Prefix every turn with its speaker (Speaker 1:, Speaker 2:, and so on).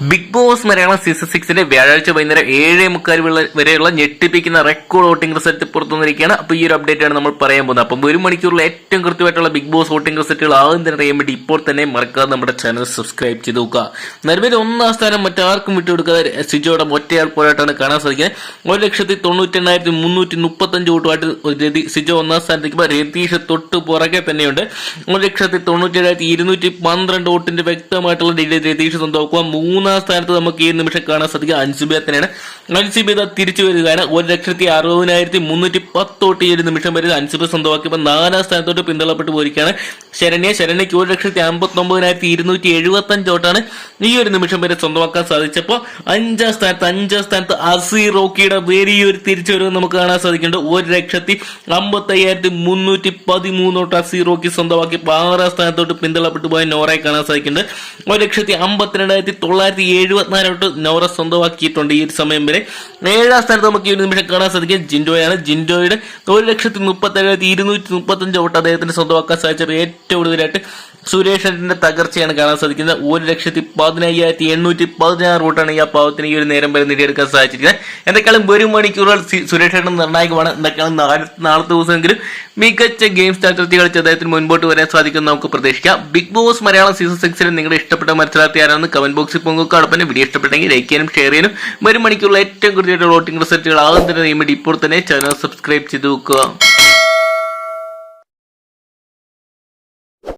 Speaker 1: Big Boss Malayalam season സിക്സിന്റെ വ്യാഴാഴ്ച വൈകുന്നേരം ഏഴേ മുക്കാൽ വരെയുള്ള ഞെട്ടിപ്പിക്കുന്ന റെക്കോർഡ് വോട്ടിംഗ് റിസൾട്ട് പുറത്തു വന്നിരിക്കുകയാണ്. അപ്പോൾ ഈ ഒരു അപ്ഡേറ്റ് ആണ് നമ്മൾ പറയാൻ പോകുന്നത്. അപ്പം ഒരു മണിക്കൂറിൽ ഏറ്റവും കൃത്യമായിട്ടുള്ള ബിഗ് ബോസ് വോട്ടിംഗ് റിസൾട്ടുകൾ ആദ്യം തന്നെ അറിയാൻ വേണ്ടി ഇപ്പോൾ തന്നെ മറക്കാതെ നമ്മുടെ ചാനൽ സബ്സ്ക്രൈബ് ചെയ്ത് നോക്കുക. നിലവിൽ ഒന്നാം സ്ഥാനം മറ്റാർക്കും വിട്ടുകൊടുക്കാതെ സിജോയുടെ ഒറ്റയാൾ പോരാട്ടമാണ് കാണാൻ സാധിക്കുന്നത്. ഒരു ലക്ഷത്തി തൊണ്ണൂറ്റി എണ്ണായിരത്തി മുന്നൂറ്റി മുപ്പത്തഞ്ച് വോട്ടുമായിട്ട് സിജോ ഒന്നാം സ്ഥാനത്തേക്ക് രതീഷ് തൊട്ട് പുറകെ തന്നെയുണ്ട്. ഒരു ലക്ഷത്തി തൊണ്ണൂറ്റി ഏഴായിരത്തി ഇരുന്നൂറ്റി പന്ത്രണ്ട് വോട്ടിന്റെ വ്യക്തമായിട്ടുള്ള രതീഷ് സ്വന്തമാക്കുക. മൂന്നാം സ്ഥാനത്ത് നമുക്ക് ഈ നിമിഷം കാണാൻ സാധിക്കുക അൻസുബിയ തന്നെയാണ്. അൻസുബിയ തിരിച്ചു വരികയാണ്. ഒരു ലക്ഷത്തി അറുപതിനായിരത്തി മുന്നൂറ്റി പത്തോട്ട് ഈ ഒരു നിമിഷം വരെ അൻസുബിയ സ്വന്തമാക്കിയപ്പോൾ നാലാം സ്ഥാനത്തോട്ട് പിന്തള്ളപ്പെട്ടു പോയിരിക്കുകയാണ്. ശരണ്യ ശരണ്യക്ക് ഒരു ലക്ഷത്തി അമ്പത്തി ഒമ്പതിനായിരത്തി ഇരുന്നൂറ്റി എഴുപത്തി അഞ്ച് വോട്ടാണ് ഈ ഒരു നിമിഷം വരെ സ്വന്തമാക്കാൻ സാധിച്ചപ്പോൾ അഞ്ചാം സ്ഥാനത്ത് അഞ്ചാം സ്ഥാനത്ത് അസി റോക്കിയുടെ വലിയൊരു തിരിച്ചുവരവ് നമുക്ക് കാണാൻ സാധിക്കുന്നുണ്ട്. ഒരു ലക്ഷത്തി അമ്പത്തി അയ്യായിരത്തി മുന്നൂറ്റി പതിമൂന്ന് വോട്ട് അസി റോക്കി സ്വന്തമാക്കി ആറാം സ്ഥാനത്തോട്ട് പിന്തള്ളപ്പെട്ടു പോയ നോറയെ കാണാൻ സാധിക്കുന്നുണ്ട്. ഒരു ലക്ഷത്തി അമ്പത്തിരണ്ടായിരത്തി തൊള്ളായിരത്തി എഴുപത്തിനാല് വോട്ട് നോറ സ്വന്തമാക്കിയിട്ടുണ്ട് ഈ ഒരു സമയം വരെ. ഏഴാം സ്ഥാനത്ത് നമുക്ക് ഈ ഒരു നിമിഷം കാണാൻ സാധിക്കും ജിൻഡോയാണ്. ജിൻഡോയുടെ ഒരു ലക്ഷത്തി മുപ്പത്തി ഏഴായിരത്തി ഇരുന്നൂറ്റി മുപ്പത്തഞ്ച് വോട്ട് അദ്ദേഹത്തിന് സ്വന്തമാക്കാൻ ഏറ്റവും കൂടുതലായിട്ട് സുരേഷിന്റെ തകർച്ചയാണ് കാണാൻ സാധിക്കുന്നത്. ഒരു ലക്ഷത്തി പതിനയ്യായിരത്തി എണ്ണൂറ്റി പതിനാറ് റൂട്ടാണ് ഈ ആ പാവത്തിന് ഈ ഒരു നേരം വരെ നേടിയെടുക്കാൻ സാധിച്ചിരിക്കുന്നത്. എന്തൊക്കെയാലും ഒരു മണിക്കൂറുകൾ സുരേഷേട്ടൻ നിർണായകമാണ്. എന്തൊക്കെയാണ് നാളെ നാളത്തെ ദിവസമെങ്കിലും മികച്ച ഗെയിം സ്ട്രാറ്റജി കളിച്ച് അദ്ദേഹത്തിന് മുൻപോട്ട് വരാൻ സാധിക്കും നമുക്ക് പ്രതീക്ഷിക്കാം. ബിഗ് ബോസ് മലയാളം സീസൺ സിക്സിൽ നിങ്ങളുടെ ഇഷ്ടപ്പെട്ട മത്സരാർത്ഥി ആരാണെന്ന് കമന്റ് ബോക്സിൽ പൊങ്ങുക അടുപ്പം വീഡിയോ ഇഷ്ടപ്പെട്ടെങ്കിൽ ലൈക്ക് ചെയ്യാനും ഷെയർ ചെയ്യാനും. ഒരു മണിക്കൂറിൽ ഏറ്റവും കൃത്യമായിട്ട് വോട്ടിംഗ് റിസൾട്ടുകൾ ആദ്യം തന്നെ ഇപ്പോൾ തന്നെ ചാനൽ സബ്സ്ക്രൈബ് ചെയ്ത് വെക്കുക